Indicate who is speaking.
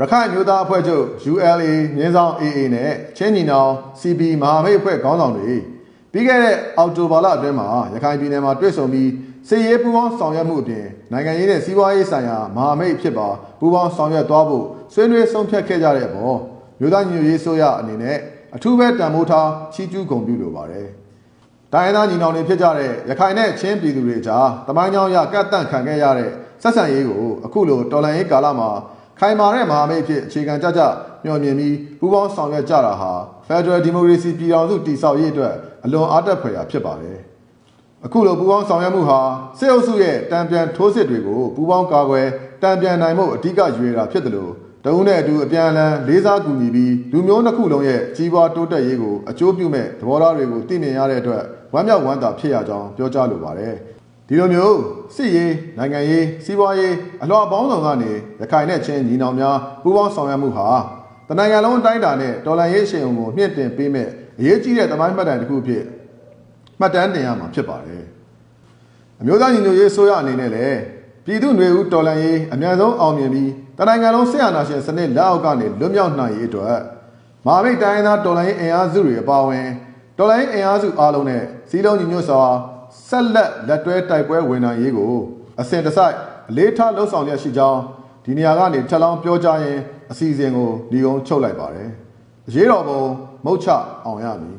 Speaker 1: ရခိုင်မျိုးသားအဖွဲ့ချုပ် ULA ငင်းဆောင် AA နဲ့ချင်းညီနောင် CB မဟာမိတ်အဖွဲ့ခေါင်းဆောင်တွေပြီးခဲ့တဲ့အောက်တိုဘာလအတွင်းမှာရခိုင်ပြည်နယ်မှာတွေ့ဆုံပြီးစစ်ရေးပူးပေါင်းဆောင်ရွက်မှုအပြင်နိုင်ငံရေးနဲ့စီးပွားရေးဆိုင်ရာမဟာမိတ်ဖြစ်ပါပူးပေါင်းဆောင်ရွက်သွားဖို့ဆွေးနွေးဆုံးဖြတ်ခဲ့ကြတဲ့အပေါ်မြို့သားညီညွတ်ရေးဆိုရအနေနဲ့အထူးပဲတန်ဖိုးထားချီးကျူးဂုဏ်ပြုလိုပါတယ်။တိုင်းရင်းသားညီနောင်တွေဖြစ်ကြတဲ့ရခိုင်နဲ့ချင်းပြည်သူတွေကြားတမိုင်းကြောင်းရကတ်တန့်ခံခဲ့ရတဲ့ဆက်ဆံရေးကိုအခုလိုတော်လှန်ရေးကာလမှာ ခိုင်မာတဲ့မဟာမိတ်ဖြစ်အခြေခံကြကြမျှော်မြင်ပြီးပူးပေါင်းဆောင်ရွက်ကြတာဟာ Federal Democracy ပြည်ထောင်စုတည်ဆောက်ရေးအတွက်အလွန်အားတက်ဖွယ်ရာဖြစ်ပါတယ်။အခုလိုပူးပေါင်းဆောင်ရွက်မှုဟာစစ်အုပ်စုရဲ့တံပြန်ထိုးစစ်တွေကိုပူးပေါင်းကာကွယ်တံပြန်နိုင်မှုအဓိကရွေတာဖြစ်တယ်လို့တအုပ်နဲ့အတူအပြန်အလှန်လေးစားကူညီပြီးလူမျိုးနှစ်ခုလုံးရဲ့ကြီးပွားတိုးတက်ရေးကိုအကျိုးပြုမဲ့သဘောထားတွေကိုသိမြင်ရတဲ့အတွက်ဝမ်းမြောက်ဝမ်းသာဖြစ်ရကြောင်းပြောကြားလိုပါတယ်။ ဒီလိုမျိုးစစ်ရေးနိုင်ငံရေးစီးပွားရေးအလှော်ပေါင်းစုံကနေရခိုင်နဲ့ချင်းညီနောင်များပူးပေါင်းဆောင်ရွက်မှုဟာတနိုင်ငံလုံးအတိုင်းအတာနဲ့တော်လှန်ရေးအရှိန်အုံကိုမြင့်တင်ပေးမဲ့အရေးကြီးတဲ့တမိုင်းမှတ်တိုင်တစ်ခုအဖြစ်မှတ်တမ်းတင်ရမှာဖြစ်ပါတယ်။အမျိုးသားညီညွတ်ရေးဆိုရအနေနဲ့လည်းပြည်သူ့ຫນွေဦးတော်လှန်ရေးအများဆုံးအောင်မြင်ပြီးတနိုင်ငံလုံးဆရာနာရှင်စနစ်လက်အောက်ကနေလွတ်မြောက်နိုင်ရေးအတွက်မဟာမိတ်တိုင်းသားတော်လှန်ရေးအင်အားစုတွေအပါအဝင်တော်လှန်ရေးအင်အားစုအားလုံးနဲ့စီးလုံးညီညွတ်စွာ ဆက်လက်လက်တွဲတိုက်ပွဲဝင်နိုင်ရေးကိုအစဉ်တစိုက်အလေးထားလှုံ့ဆော်ရရှိကြောင်းဒီနေရာကနေထပ်လောင်းပြောကြားရင်အစီအစဉ်ကိုဒီကုန်းချုပ်လိုက်ပါတယ်။အရေးတော်ပုံမုတ်ချအောင်ရမည်